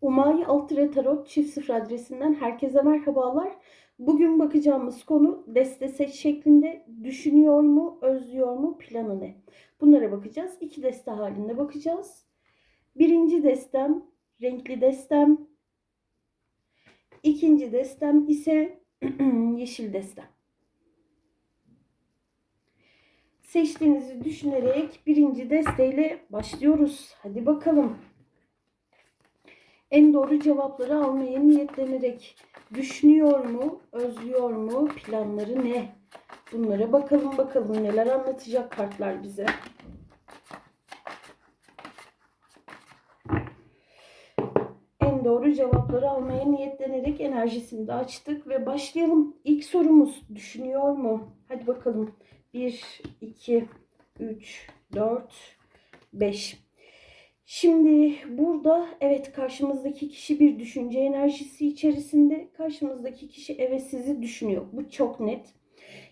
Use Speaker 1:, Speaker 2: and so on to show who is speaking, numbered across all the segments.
Speaker 1: Umayi Altire Tarot çift sıfır adresinden herkese merhabalar. Bugün bakacağımız konu deste şeklinde düşünüyor mu, özlüyor mu, planı ne? Bunlara bakacağız. İki deste halinde bakacağız. Birinci destem renkli destem. İkinci destem ise yeşil destem. Seçtiğinizi düşünerek birinci desteyle başlıyoruz. Hadi bakalım en doğru cevapları almaya niyetlenerek düşünüyor mu, özlüyor mu, planları ne? Bunlara bakalım bakalım neler anlatacak kartlar bize. En doğru cevapları almaya niyetlenerek enerjisini de açtık ve başlayalım. İlk sorumuz düşünüyor mu? Hadi bakalım. 1, 2, 3, 4, 5. Şimdi burada evet karşımızdaki kişi bir düşünce enerjisi içerisinde. Karşımızdaki kişi evet sizi düşünüyor. Bu çok net.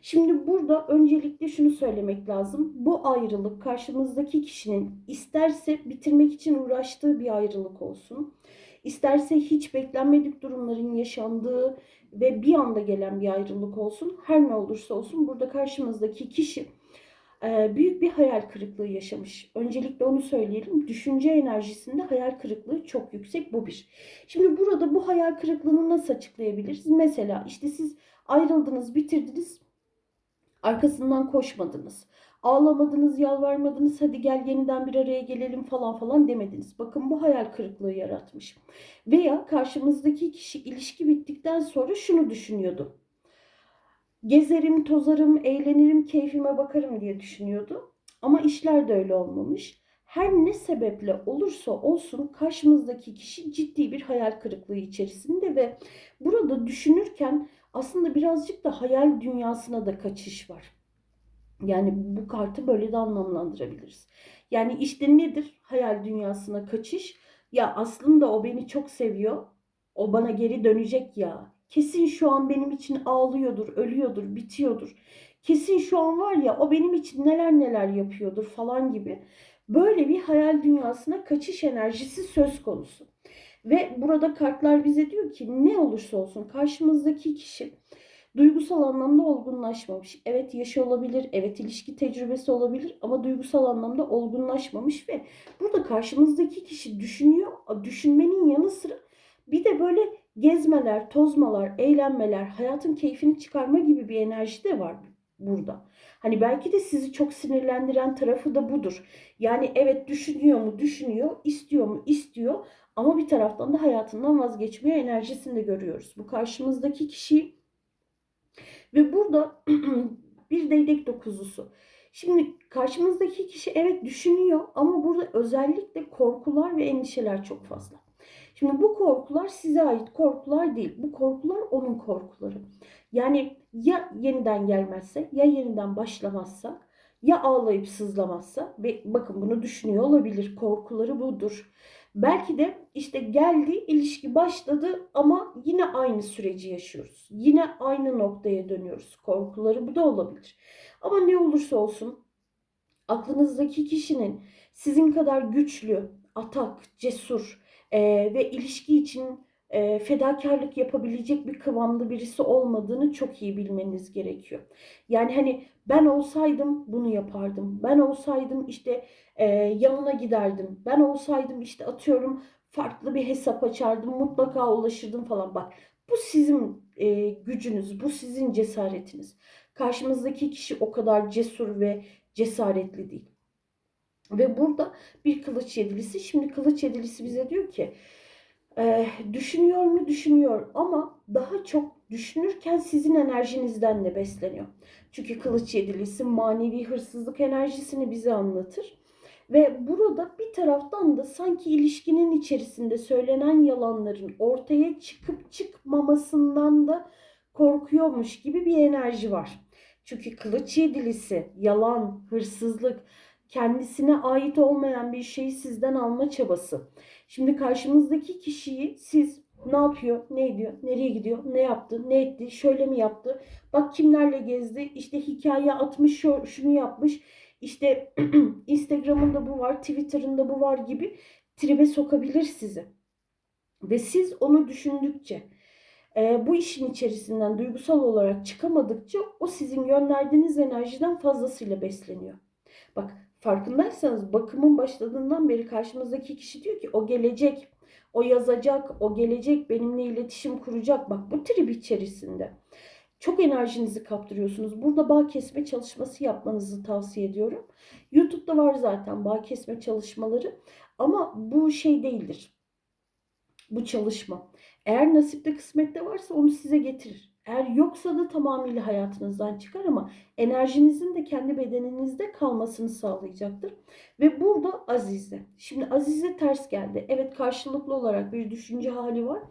Speaker 1: Şimdi burada öncelikle şunu söylemek lazım. Bu ayrılık karşımızdaki kişinin isterse bitirmek için uğraştığı bir ayrılık olsun. İsterse hiç beklenmedik durumların yaşandığı ve bir anda gelen bir ayrılık olsun. Her ne olursa olsun burada karşımızdaki kişi büyük bir hayal kırıklığı yaşamış. Öncelikle onu söyleyelim. Düşünce enerjisinde hayal kırıklığı çok yüksek. Bu bir. Şimdi burada bu hayal kırıklığını nasıl açıklayabiliriz? Mesela işte siz ayrıldınız, bitirdiniz. Arkasından koşmadınız. Ağlamadınız, yalvarmadınız. Hadi gel yeniden bir araya gelelim falan falan demediniz. Bakın bu hayal kırıklığı yaratmış. Veya karşımızdaki kişi ilişki bittikten sonra şunu düşünüyordu gezerim, tozarım, eğlenirim, keyfime bakarım diye düşünüyordu. Ama işler de öyle olmamış. Her ne sebeple olursa olsun karşımızdaki kişi ciddi bir hayal kırıklığı içerisinde ve burada düşünürken aslında birazcık da hayal dünyasına da kaçış var. Yani bu kartı böyle de anlamlandırabiliriz. Yani işte nedir hayal dünyasına kaçış? Ya aslında o beni çok seviyor. O bana geri dönecek ya Kesin şu an benim için ağlıyordur, ölüyordur, bitiyordur. Kesin şu an var ya o benim için neler neler yapıyordur falan gibi. Böyle bir hayal dünyasına kaçış enerjisi söz konusu. Ve burada kartlar bize diyor ki ne olursa olsun karşımızdaki kişi duygusal anlamda olgunlaşmamış. Evet yaşı olabilir, evet ilişki tecrübesi olabilir ama duygusal anlamda olgunlaşmamış ve burada karşımızdaki kişi düşünüyor, düşünmenin yanı sıra bir de böyle gezmeler, tozmalar, eğlenmeler, hayatın keyfini çıkarma gibi bir enerji de var burada. Hani belki de sizi çok sinirlendiren tarafı da budur. Yani evet düşünüyor mu düşünüyor, istiyor mu istiyor ama bir taraftan da hayatından vazgeçmiyor enerjisini de görüyoruz. Bu karşımızdaki kişi ve burada bir değnek dokuzusu. Şimdi karşımızdaki kişi evet düşünüyor ama burada özellikle korkular ve endişeler çok fazla. Şimdi bu korkular size ait korkular değil. Bu korkular onun korkuları. Yani ya yeniden gelmezse ya yeniden başlamazsa ya ağlayıp sızlamazsa ve bakın bunu düşünüyor olabilir. Korkuları budur. Belki de işte geldi, ilişki başladı ama yine aynı süreci yaşıyoruz. Yine aynı noktaya dönüyoruz. Korkuları bu da olabilir. Ama ne olursa olsun aklınızdaki kişinin sizin kadar güçlü, atak, cesur, e, ve ilişki için e, fedakarlık yapabilecek bir kıvamda birisi olmadığını çok iyi bilmeniz gerekiyor. Yani hani ben olsaydım bunu yapardım. Ben olsaydım işte e, yanına giderdim. Ben olsaydım işte atıyorum farklı bir hesap açardım. Mutlaka ulaşırdım falan. Bak bu sizin e, gücünüz, bu sizin cesaretiniz. Karşımızdaki kişi o kadar cesur ve cesaretli değil. Ve burada bir kılıç yedilisi. Şimdi kılıç yedilisi bize diyor ki e, düşünüyor mu düşünüyor ama daha çok düşünürken sizin enerjinizden de besleniyor. Çünkü kılıç yedilisi manevi hırsızlık enerjisini bize anlatır. Ve burada bir taraftan da sanki ilişkinin içerisinde söylenen yalanların ortaya çıkıp çıkmamasından da korkuyormuş gibi bir enerji var. Çünkü kılıç yedilisi, yalan, hırsızlık, kendisine ait olmayan bir şeyi sizden alma çabası. Şimdi karşımızdaki kişiyi siz ne yapıyor, ne ediyor, nereye gidiyor, ne yaptı, ne etti, şöyle mi yaptı, bak kimlerle gezdi, işte hikaye atmış, şunu yapmış, işte Instagram'ında bu var, Twitter'ında bu var gibi tribe sokabilir sizi. Ve siz onu düşündükçe, e, bu işin içerisinden duygusal olarak çıkamadıkça o sizin gönderdiğiniz enerjiden fazlasıyla besleniyor. Bak farkındaysanız bakımın başladığından beri karşımızdaki kişi diyor ki o gelecek, o yazacak, o gelecek, benimle iletişim kuracak. Bak bu trip içerisinde. Çok enerjinizi kaptırıyorsunuz. Burada bağ kesme çalışması yapmanızı tavsiye ediyorum. YouTube'da var zaten bağ kesme çalışmaları. Ama bu şey değildir. Bu çalışma. Eğer nasipte kısmette varsa onu size getirir. Eğer yoksa da tamamıyla hayatınızdan çıkar ama enerjinizin de kendi bedeninizde kalmasını sağlayacaktır. Ve burada Azize. Şimdi Azize ters geldi. Evet karşılıklı olarak bir düşünce hali var.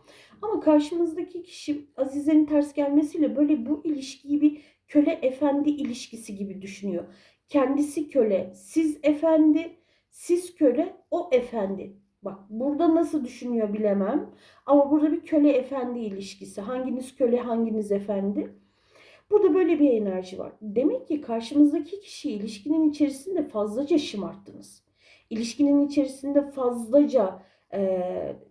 Speaker 1: Ama karşımızdaki kişi Azize'nin ters gelmesiyle böyle bu ilişkiyi bir köle efendi ilişkisi gibi düşünüyor. Kendisi köle, siz efendi, siz köle, o efendi. Bak burada nasıl düşünüyor bilemem. Ama burada bir köle efendi ilişkisi. Hanginiz köle, hanginiz efendi? Burada böyle bir enerji var. Demek ki karşımızdaki kişi ilişkinin içerisinde fazlaca şımarttınız. İlişkinin içerisinde fazlaca e,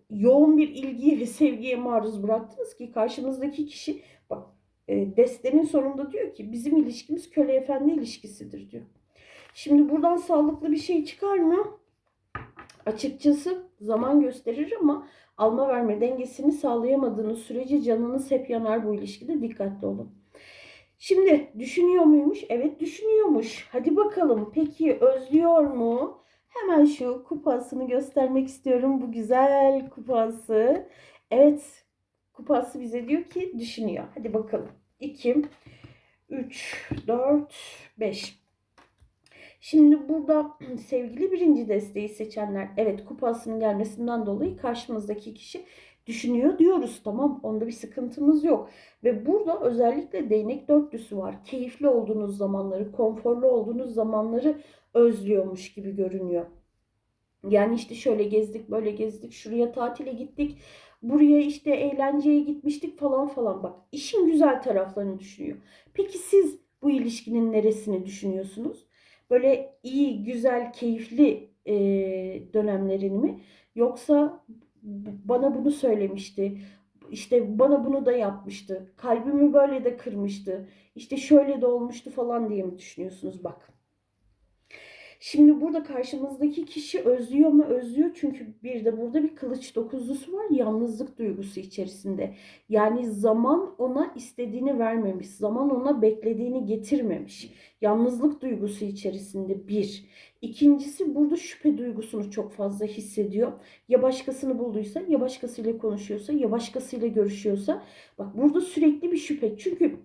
Speaker 1: yoğun bir ilgiye ve sevgiye maruz bıraktınız ki karşımızdaki kişi bak e, destenin sonunda diyor ki bizim ilişkimiz köle efendi ilişkisidir diyor. Şimdi buradan sağlıklı bir şey çıkar mı? Açıkçası zaman gösterir ama alma verme dengesini sağlayamadığınız sürece canınız hep yanar bu ilişkide dikkatli olun. Şimdi düşünüyor muymuş? Evet düşünüyormuş. Hadi bakalım peki özlüyor mu? Hemen şu kupasını göstermek istiyorum. Bu güzel kupası. Evet kupası bize diyor ki düşünüyor. Hadi bakalım. 2, 3, 4, 5. Şimdi burada sevgili birinci desteği seçenler evet kupasının gelmesinden dolayı karşımızdaki kişi düşünüyor diyoruz tamam onda bir sıkıntımız yok. Ve burada özellikle değnek dörtlüsü var. Keyifli olduğunuz zamanları, konforlu olduğunuz zamanları özlüyormuş gibi görünüyor. Yani işte şöyle gezdik, böyle gezdik, şuraya tatile gittik, buraya işte eğlenceye gitmiştik falan falan. Bak işin güzel taraflarını düşünüyor. Peki siz bu ilişkinin neresini düşünüyorsunuz? Böyle iyi, güzel, keyifli e, dönemlerin mi? Yoksa bana bunu söylemişti, işte bana bunu da yapmıştı, kalbimi böyle de kırmıştı, işte şöyle de olmuştu falan diye mi düşünüyorsunuz? Bak. Şimdi burada karşımızdaki kişi özlüyor mu? Özlüyor çünkü bir de burada bir kılıç dokuzlusu var yalnızlık duygusu içerisinde. Yani zaman ona istediğini vermemiş, zaman ona beklediğini getirmemiş. Yalnızlık duygusu içerisinde bir. İkincisi burada şüphe duygusunu çok fazla hissediyor. Ya başkasını bulduysa, ya başkasıyla konuşuyorsa, ya başkasıyla görüşüyorsa. Bak burada sürekli bir şüphe. Çünkü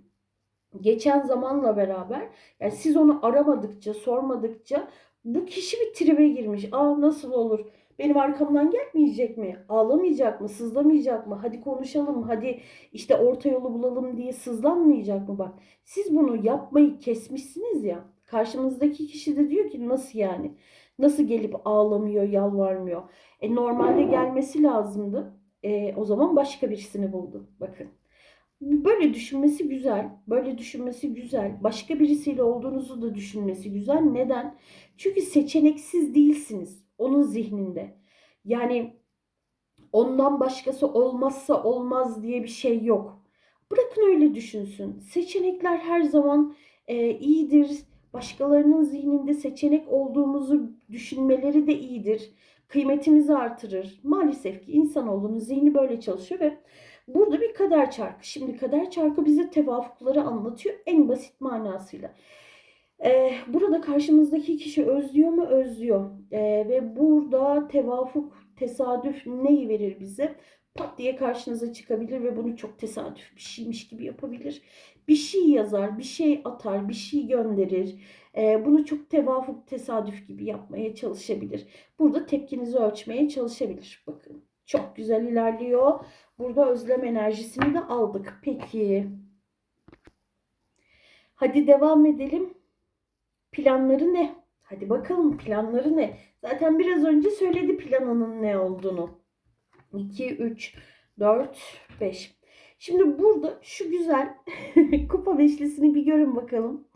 Speaker 1: geçen zamanla beraber yani siz onu aramadıkça, sormadıkça bu kişi bir tribe girmiş. Aa nasıl olur? Benim arkamdan gelmeyecek mi? Ağlamayacak mı? Sızlamayacak mı? Hadi konuşalım. Hadi işte orta yolu bulalım diye sızlanmayacak mı? Bak siz bunu yapmayı kesmişsiniz ya. Karşımızdaki kişi de diyor ki nasıl yani? Nasıl gelip ağlamıyor, yalvarmıyor? E normalde gelmesi lazımdı. E, o zaman başka birisini buldu. Bakın. Böyle düşünmesi güzel. Böyle düşünmesi güzel. Başka birisiyle olduğunuzu da düşünmesi güzel. Neden? Çünkü seçeneksiz değilsiniz onun zihninde. Yani ondan başkası olmazsa olmaz diye bir şey yok. Bırakın öyle düşünsün. Seçenekler her zaman e, iyidir. Başkalarının zihninde seçenek olduğumuzu düşünmeleri de iyidir. Kıymetimizi artırır. Maalesef ki insanoğlunun zihni böyle çalışıyor ve burada bir kader çarkı. Şimdi kader çarkı bize tevafukları anlatıyor en basit manasıyla. Ee, burada karşımızdaki kişi özlüyor mu? Özlüyor. Ee, ve burada tevafuk, tesadüf neyi verir bize? Pat diye karşınıza çıkabilir ve bunu çok tesadüf bir şeymiş gibi yapabilir. Bir şey yazar, bir şey atar, bir şey gönderir. Ee, bunu çok tevafuk, tesadüf gibi yapmaya çalışabilir. Burada tepkinizi ölçmeye çalışabilir. Bakın çok güzel ilerliyor. Burada özlem enerjisini de aldık. Peki. Hadi devam edelim. Planları ne? Hadi bakalım planları ne? Zaten biraz önce söyledi planının ne olduğunu. 2, 3, 4, 5. Şimdi burada şu güzel kupa beşlisini bir görün bakalım.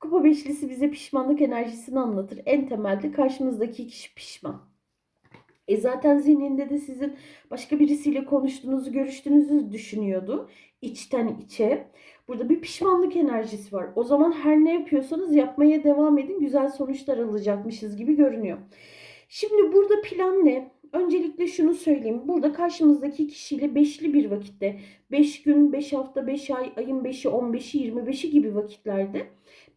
Speaker 1: Kupa beşlisi bize pişmanlık enerjisini anlatır. En temelde karşımızdaki kişi pişman. E zaten zihninde de sizin başka birisiyle konuştuğunuzu, görüştüğünüzü düşünüyordu. içten içe. Burada bir pişmanlık enerjisi var. O zaman her ne yapıyorsanız yapmaya devam edin. Güzel sonuçlar alacakmışız gibi görünüyor. Şimdi burada plan ne? Öncelikle şunu söyleyeyim. Burada karşımızdaki kişiyle beşli bir vakitte, 5 gün, 5 hafta, 5 ay, ayın 5'i, 15'i, 25'i gibi vakitlerde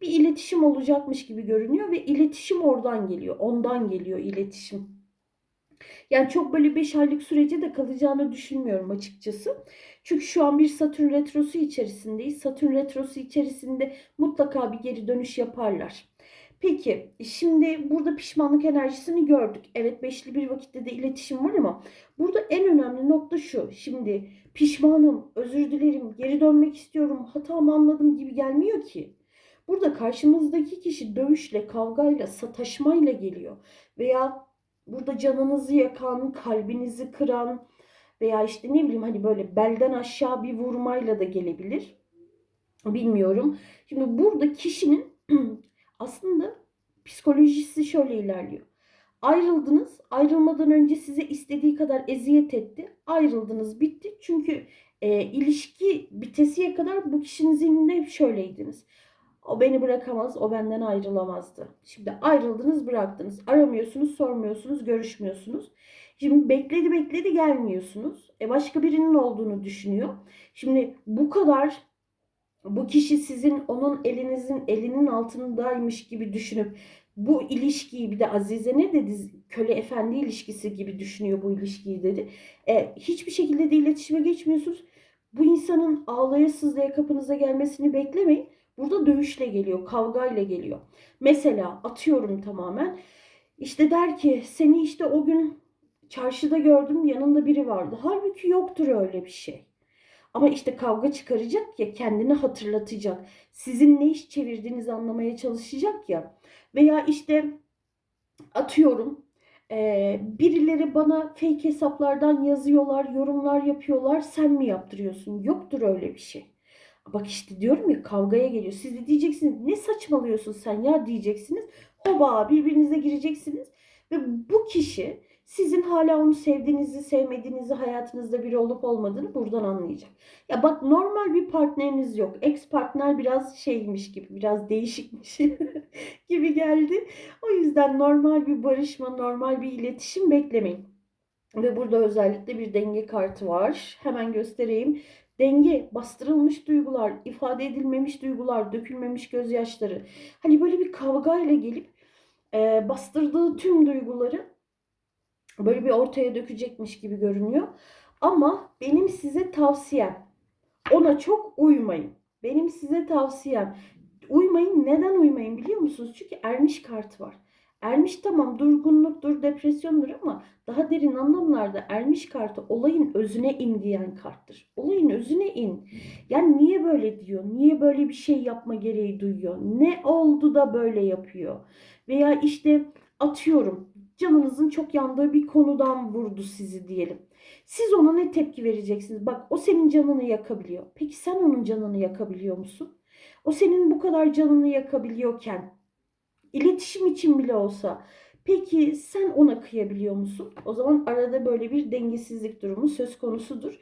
Speaker 1: bir iletişim olacakmış gibi görünüyor ve iletişim oradan geliyor. Ondan geliyor iletişim. Yani çok böyle 5 aylık sürece de kalacağını düşünmüyorum açıkçası. Çünkü şu an bir Satürn retrosu içerisindeyiz. Satürn retrosu içerisinde mutlaka bir geri dönüş yaparlar. Peki şimdi burada pişmanlık enerjisini gördük. Evet beşli bir vakitte de iletişim var ama burada en önemli nokta şu. Şimdi pişmanım, özür dilerim, geri dönmek istiyorum, hatamı anladım gibi gelmiyor ki. Burada karşımızdaki kişi dövüşle, kavgayla, sataşmayla geliyor. Veya burada canınızı yakan, kalbinizi kıran veya işte ne bileyim hani böyle belden aşağı bir vurmayla da gelebilir. Bilmiyorum. Şimdi burada kişinin aslında psikolojisi şöyle ilerliyor. Ayrıldınız. Ayrılmadan önce size istediği kadar eziyet etti. Ayrıldınız bitti. Çünkü e, ilişki bitesiye kadar bu kişinin zihninde hep şöyleydiniz. O beni bırakamaz, o benden ayrılamazdı. Şimdi ayrıldınız, bıraktınız. Aramıyorsunuz, sormuyorsunuz, görüşmüyorsunuz. Şimdi bekledi bekledi gelmiyorsunuz. E başka birinin olduğunu düşünüyor. Şimdi bu kadar bu kişi sizin onun elinizin elinin altındaymış gibi düşünüp bu ilişkiyi bir de Azize ne dedi köle efendi ilişkisi gibi düşünüyor bu ilişkiyi dedi. E, hiçbir şekilde de iletişime geçmiyorsunuz. Bu insanın ağlaya sızlaya kapınıza gelmesini beklemeyin. Burada dövüşle geliyor, kavgayla geliyor. Mesela atıyorum tamamen. İşte der ki seni işte o gün çarşıda gördüm yanında biri vardı. Halbuki yoktur öyle bir şey. Ama işte kavga çıkaracak ya kendini hatırlatacak. Sizin ne iş çevirdiğinizi anlamaya çalışacak ya. Veya işte atıyorum birileri bana fake hesaplardan yazıyorlar, yorumlar yapıyorlar. Sen mi yaptırıyorsun? Yoktur öyle bir şey. Bak işte diyorum ya kavgaya geliyor. Siz de diyeceksiniz ne saçmalıyorsun sen ya diyeceksiniz. Hoba birbirinize gireceksiniz. Ve bu kişi sizin hala onu sevdiğinizi, sevmediğinizi, hayatınızda biri olup olmadığını buradan anlayacak. Ya bak normal bir partneriniz yok. Ex partner biraz şeymiş gibi, biraz değişikmiş gibi geldi. O yüzden normal bir barışma, normal bir iletişim beklemeyin. Ve burada özellikle bir denge kartı var. Hemen göstereyim. Denge, bastırılmış duygular, ifade edilmemiş duygular, dökülmemiş gözyaşları. Hani böyle bir kavgayla gelip e, bastırdığı tüm duyguları böyle bir ortaya dökecekmiş gibi görünüyor. Ama benim size tavsiyem ona çok uymayın. Benim size tavsiyem uymayın. Neden uymayın biliyor musunuz? Çünkü ermiş kartı var. Ermiş tamam durgunluktur, depresyondur ama daha derin anlamlarda ermiş kartı olayın özüne in diyen karttır. Olayın özüne in. Yani niye böyle diyor? Niye böyle bir şey yapma gereği duyuyor? Ne oldu da böyle yapıyor? Veya işte atıyorum canınızın çok yandığı bir konudan vurdu sizi diyelim. Siz ona ne tepki vereceksiniz? Bak o senin canını yakabiliyor. Peki sen onun canını yakabiliyor musun? O senin bu kadar canını yakabiliyorken iletişim için bile olsa peki sen ona kıyabiliyor musun? O zaman arada böyle bir dengesizlik durumu söz konusudur.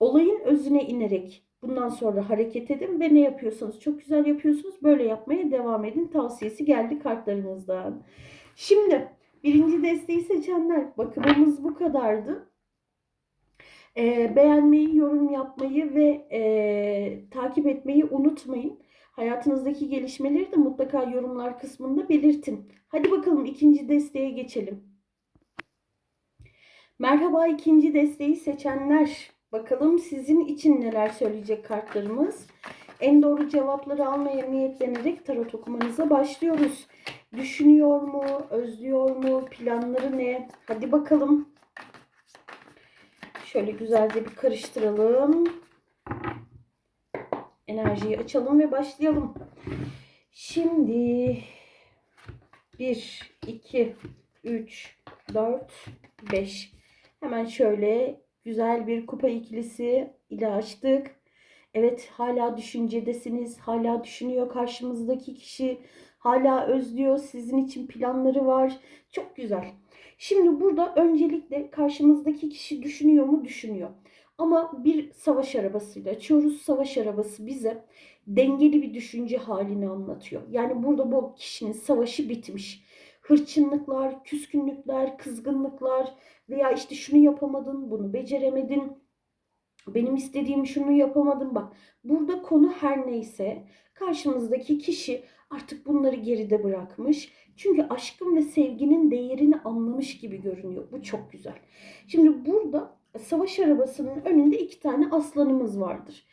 Speaker 1: Olayın özüne inerek bundan sonra hareket edin ve ne yapıyorsanız çok güzel yapıyorsunuz. Böyle yapmaya devam edin. Tavsiyesi geldi kartlarınızdan. Şimdi birinci desteği seçenler bakımımız bu kadardı. Ee, beğenmeyi, yorum yapmayı ve e, takip etmeyi unutmayın. Hayatınızdaki gelişmeleri de mutlaka yorumlar kısmında belirtin. Hadi bakalım ikinci desteğe geçelim. Merhaba ikinci desteği seçenler. Bakalım sizin için neler söyleyecek kartlarımız. En doğru cevapları almaya niyetlenerek tarot okumanıza başlıyoruz. Düşünüyor mu? Özlüyor mu? Planları ne? Hadi bakalım. Şöyle güzelce bir karıştıralım enerjiyi açalım ve başlayalım. Şimdi 1, 2, 3, 4, 5. Hemen şöyle güzel bir kupa ikilisi ile açtık. Evet hala düşüncedesiniz. Hala düşünüyor karşımızdaki kişi. Hala özlüyor. Sizin için planları var. Çok güzel. Şimdi burada öncelikle karşımızdaki kişi düşünüyor mu? Düşünüyor. Ama bir savaş arabasıyla açıyoruz. Savaş arabası bize dengeli bir düşünce halini anlatıyor. Yani burada bu kişinin savaşı bitmiş. Hırçınlıklar, küskünlükler, kızgınlıklar veya işte şunu yapamadın, bunu beceremedin, benim istediğim şunu yapamadım. Bak burada konu her neyse karşımızdaki kişi artık bunları geride bırakmış. Çünkü aşkın ve sevginin değerini anlamış gibi görünüyor. Bu çok güzel. Şimdi burada savaş arabasının önünde iki tane aslanımız vardır.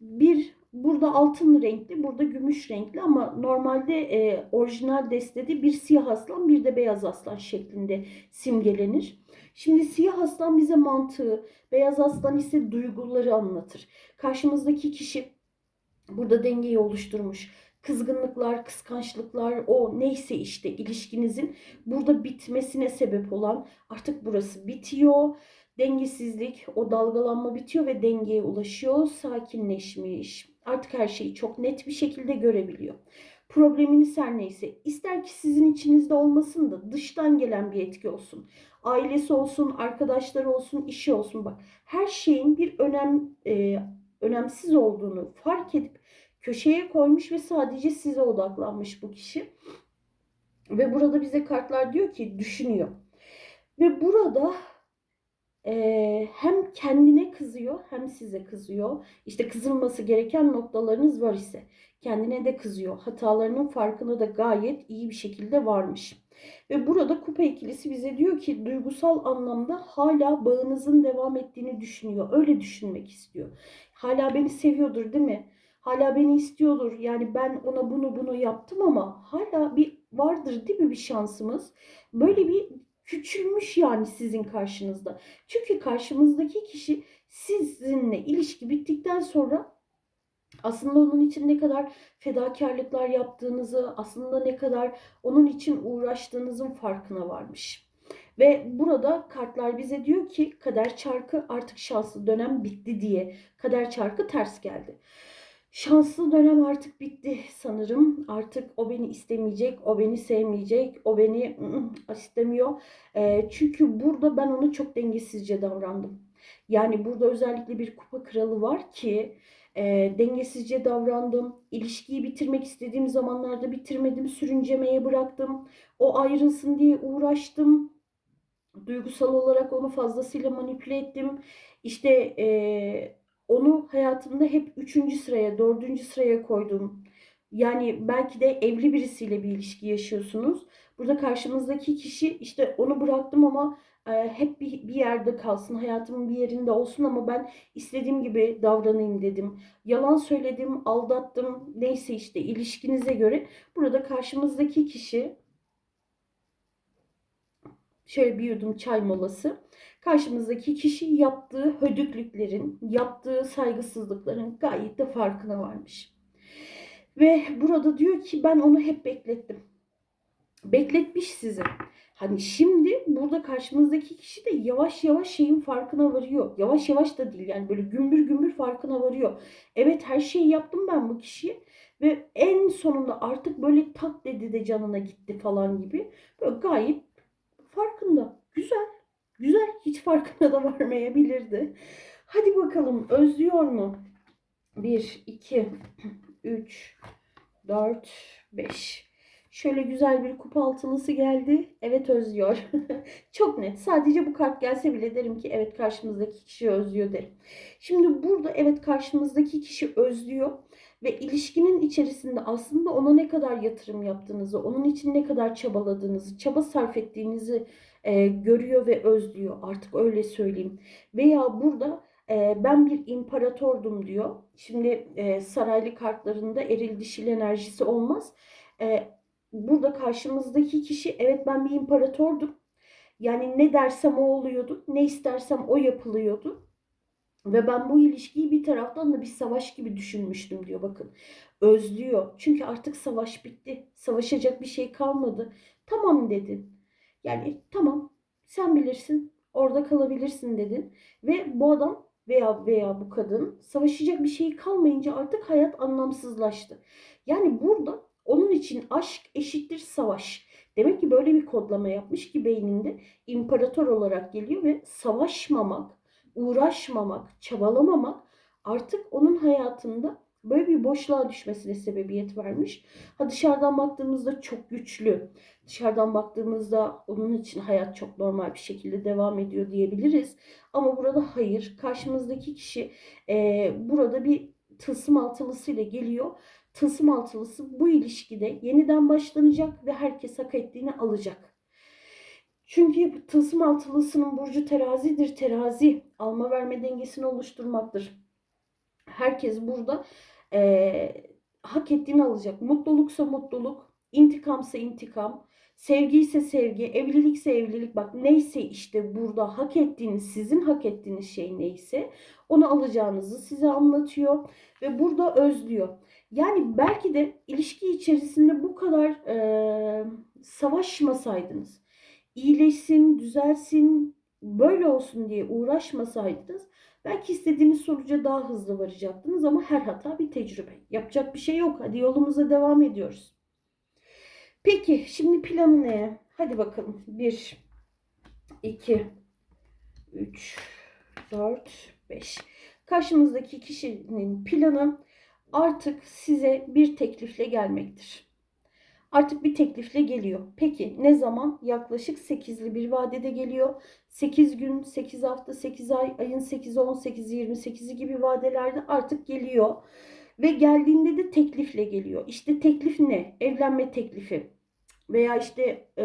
Speaker 1: Bir burada altın renkli, burada gümüş renkli ama normalde e, orijinal destede bir siyah aslan, bir de beyaz aslan şeklinde simgelenir. Şimdi siyah aslan bize mantığı, beyaz aslan ise duyguları anlatır. Karşımızdaki kişi burada dengeyi oluşturmuş. Kızgınlıklar, kıskançlıklar, o neyse işte ilişkinizin burada bitmesine sebep olan artık burası bitiyor. Dengesizlik, o dalgalanma bitiyor ve dengeye ulaşıyor. Sakinleşmiş. Artık her şeyi çok net bir şekilde görebiliyor. Probleminiz her neyse, ister ki sizin içinizde olmasın da dıştan gelen bir etki olsun. Ailesi olsun, arkadaşları olsun, işi olsun. Bak her şeyin bir önem e, önemsiz olduğunu fark edip köşeye koymuş ve sadece size odaklanmış bu kişi. Ve burada bize kartlar diyor ki düşünüyor. Ve burada e, hem kendine kızıyor hem size kızıyor. İşte kızılması gereken noktalarınız var ise kendine de kızıyor. Hatalarının farkına da gayet iyi bir şekilde varmış. Ve burada kupa ikilisi bize diyor ki duygusal anlamda hala bağınızın devam ettiğini düşünüyor. Öyle düşünmek istiyor. Hala beni seviyordur değil mi? Hala beni istiyordur. Yani ben ona bunu bunu yaptım ama hala bir vardır değil mi bir şansımız? Böyle bir küçülmüş yani sizin karşınızda. Çünkü karşımızdaki kişi sizinle ilişki bittikten sonra aslında onun için ne kadar fedakarlıklar yaptığınızı, aslında ne kadar onun için uğraştığınızın farkına varmış. Ve burada kartlar bize diyor ki kader çarkı artık şanslı dönem bitti diye. Kader çarkı ters geldi. Şanslı dönem artık bitti sanırım. Artık o beni istemeyecek, o beni sevmeyecek, o beni istemiyor. E, çünkü burada ben ona çok dengesizce davrandım. Yani burada özellikle bir kupa kralı var ki e, dengesizce davrandım. İlişkiyi bitirmek istediğim zamanlarda bitirmedim. Sürüncemeye bıraktım. O ayrılsın diye uğraştım. Duygusal olarak onu fazlasıyla manipüle ettim. İşte e, onu hayatımda hep üçüncü sıraya, dördüncü sıraya koydum. Yani belki de evli birisiyle bir ilişki yaşıyorsunuz. Burada karşımızdaki kişi işte onu bıraktım ama e, hep bir, bir yerde kalsın, hayatımın bir yerinde olsun ama ben istediğim gibi davranayım dedim. Yalan söyledim, aldattım, neyse işte ilişkinize göre. Burada karşımızdaki kişi şöyle bir yudum çay molası. Karşımızdaki kişi yaptığı hödüklüklerin, yaptığı saygısızlıkların gayet de farkına varmış. Ve burada diyor ki ben onu hep beklettim. Bekletmiş sizi. Hani şimdi burada karşımızdaki kişi de yavaş yavaş şeyin farkına varıyor. Yavaş yavaş da değil yani böyle gümbür gümbür farkına varıyor. Evet her şeyi yaptım ben bu kişiye ve en sonunda artık böyle tak dedi de canına gitti falan gibi. Böyle gayet farkında. Güzel. Güzel. Hiç farkına da varmayabilirdi. Hadi bakalım özlüyor mu? 1, 2, 3, 4, 5. Şöyle güzel bir kupa altılısı geldi. Evet özlüyor. Çok net. Sadece bu kart gelse bile derim ki evet karşımızdaki kişi özlüyor derim. Şimdi burada evet karşımızdaki kişi özlüyor ve ilişkinin içerisinde aslında ona ne kadar yatırım yaptığınızı, onun için ne kadar çabaladığınızı, çaba sarf ettiğinizi e, görüyor ve özlüyor. Artık öyle söyleyeyim. Veya burada e, ben bir imparatordum diyor. Şimdi e, saraylı kartlarında eril dişil enerjisi olmaz. E, burada karşımızdaki kişi evet ben bir imparatordum. Yani ne dersem o oluyordu, ne istersem o yapılıyordu. Ve ben bu ilişkiyi bir taraftan da bir savaş gibi düşünmüştüm diyor bakın. Özlüyor. Çünkü artık savaş bitti. Savaşacak bir şey kalmadı. Tamam dedin. Yani tamam sen bilirsin. Orada kalabilirsin dedin. Ve bu adam veya veya bu kadın savaşacak bir şey kalmayınca artık hayat anlamsızlaştı. Yani burada onun için aşk eşittir savaş. Demek ki böyle bir kodlama yapmış ki beyninde imparator olarak geliyor ve savaşmamak, uğraşmamak, çabalamamak artık onun hayatında böyle bir boşluğa düşmesine sebebiyet vermiş. Ha dışarıdan baktığımızda çok güçlü, dışarıdan baktığımızda onun için hayat çok normal bir şekilde devam ediyor diyebiliriz. Ama burada hayır, karşımızdaki kişi e, burada bir tılsım altılısıyla geliyor. Tılsım altılısı bu ilişkide yeniden başlanacak ve herkes hak ettiğini alacak. Çünkü tılsım altılısının burcu terazidir. Terazi alma verme dengesini oluşturmaktır. Herkes burada e, hak ettiğini alacak. Mutluluksa mutluluk, intikamsa intikam, sevgi ise sevgi, evlilikse evlilik. Bak neyse işte burada hak ettiğiniz, sizin hak ettiğiniz şey neyse onu alacağınızı size anlatıyor ve burada özlüyor. Yani belki de ilişki içerisinde bu kadar e, savaşmasaydınız, iyileşsin, düzelsin, böyle olsun diye uğraşmasaydınız belki istediğiniz sonuca daha hızlı varacaktınız ama her hata bir tecrübe. Yapacak bir şey yok. Hadi yolumuza devam ediyoruz. Peki şimdi planı ne? Hadi bakalım. 1, 2, 3, 4, 5. Karşımızdaki kişinin planı artık size bir teklifle gelmektir. Artık bir teklifle geliyor. Peki ne zaman? Yaklaşık 8'li bir vadede geliyor. 8 gün, 8 hafta, 8 ay, ayın 8'i, 18'i, 28'i gibi vadelerde artık geliyor. Ve geldiğinde de teklifle geliyor. İşte teklif ne? Evlenme teklifi veya işte e,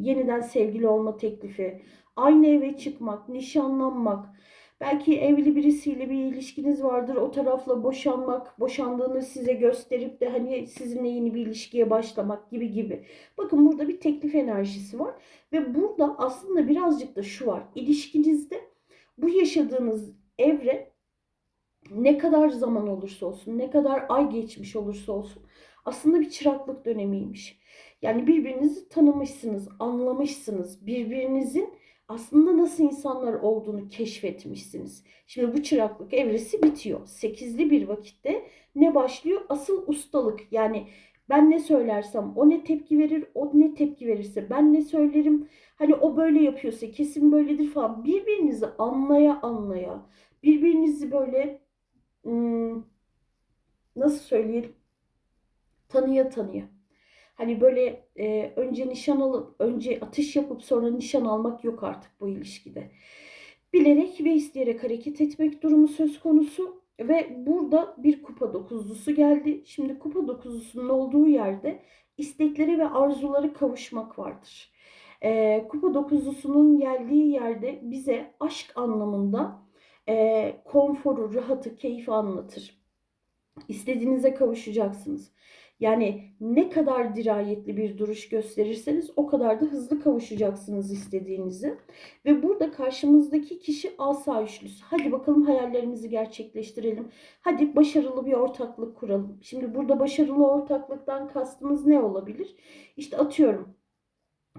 Speaker 1: yeniden sevgili olma teklifi, aynı eve çıkmak, nişanlanmak, belki evli birisiyle bir ilişkiniz vardır, o tarafla boşanmak, boşandığını size gösterip de hani sizinle yeni bir ilişkiye başlamak gibi gibi. Bakın burada bir teklif enerjisi var ve burada aslında birazcık da şu var. İlişkinizde bu yaşadığınız evre ne kadar zaman olursa olsun, ne kadar ay geçmiş olursa olsun aslında bir çıraklık dönemiymiş. Yani birbirinizi tanımışsınız, anlamışsınız. Birbirinizin aslında nasıl insanlar olduğunu keşfetmişsiniz. Şimdi bu çıraklık evresi bitiyor. Sekizli bir vakitte ne başlıyor? Asıl ustalık. Yani ben ne söylersem o ne tepki verir, o ne tepki verirse ben ne söylerim. Hani o böyle yapıyorsa kesin böyledir falan. Birbirinizi anlaya anlaya, birbirinizi böyle hmm, nasıl söyleyelim? Tanıya tanıya. Hani böyle e, önce nişan alıp, önce atış yapıp sonra nişan almak yok artık bu ilişkide. Bilerek ve isteyerek hareket etmek durumu söz konusu. Ve burada bir kupa dokuzlusu geldi. Şimdi kupa dokuzlusunun olduğu yerde istekleri ve arzuları kavuşmak vardır. E, kupa dokuzlusunun geldiği yerde bize aşk anlamında e, konforu, rahatı, keyfi anlatır. İstediğinize kavuşacaksınız. Yani ne kadar dirayetli bir duruş gösterirseniz o kadar da hızlı kavuşacaksınız istediğinizi. Ve burada karşımızdaki kişi asa üçlüsü. Hadi bakalım hayallerimizi gerçekleştirelim. Hadi başarılı bir ortaklık kuralım. Şimdi burada başarılı ortaklıktan kastımız ne olabilir? İşte atıyorum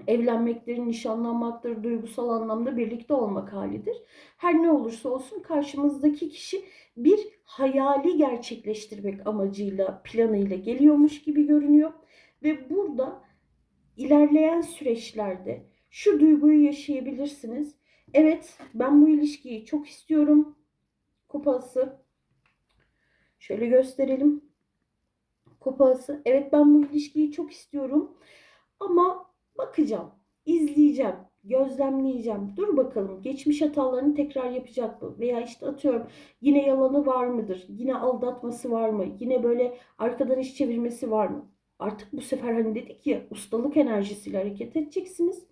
Speaker 1: evlenmektir, nişanlanmaktır, duygusal anlamda birlikte olmak halidir. Her ne olursa olsun karşımızdaki kişi bir hayali gerçekleştirmek amacıyla, planıyla geliyormuş gibi görünüyor. Ve burada ilerleyen süreçlerde şu duyguyu yaşayabilirsiniz. Evet ben bu ilişkiyi çok istiyorum. Kupası. Şöyle gösterelim. Kupası. Evet ben bu ilişkiyi çok istiyorum. Ama bakacağım, izleyeceğim gözlemleyeceğim. Dur bakalım geçmiş hatalarını tekrar yapacak mı? Veya işte atıyorum yine yalanı var mıdır? Yine aldatması var mı? Yine böyle arkadan iş çevirmesi var mı? Artık bu sefer hani dedik ya ustalık enerjisiyle hareket edeceksiniz.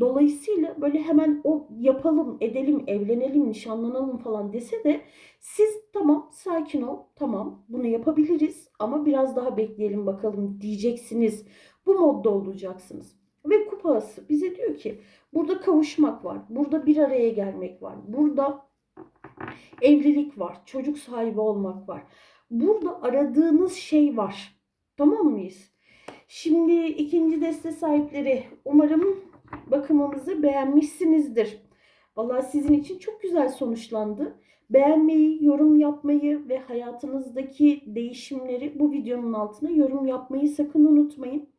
Speaker 1: Dolayısıyla böyle hemen o yapalım, edelim, evlenelim, nişanlanalım falan dese de siz tamam sakin ol, tamam bunu yapabiliriz ama biraz daha bekleyelim bakalım diyeceksiniz. Bu modda olacaksınız. Ve kupası bize diyor ki burada kavuşmak var. Burada bir araya gelmek var. Burada evlilik var. Çocuk sahibi olmak var. Burada aradığınız şey var. Tamam mıyız? Şimdi ikinci deste sahipleri umarım bakımımızı beğenmişsinizdir. Vallahi sizin için çok güzel sonuçlandı. Beğenmeyi, yorum yapmayı ve hayatınızdaki değişimleri bu videonun altına yorum yapmayı sakın unutmayın.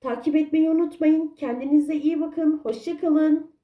Speaker 1: Takip etmeyi unutmayın. Kendinize iyi bakın. Hoşçakalın.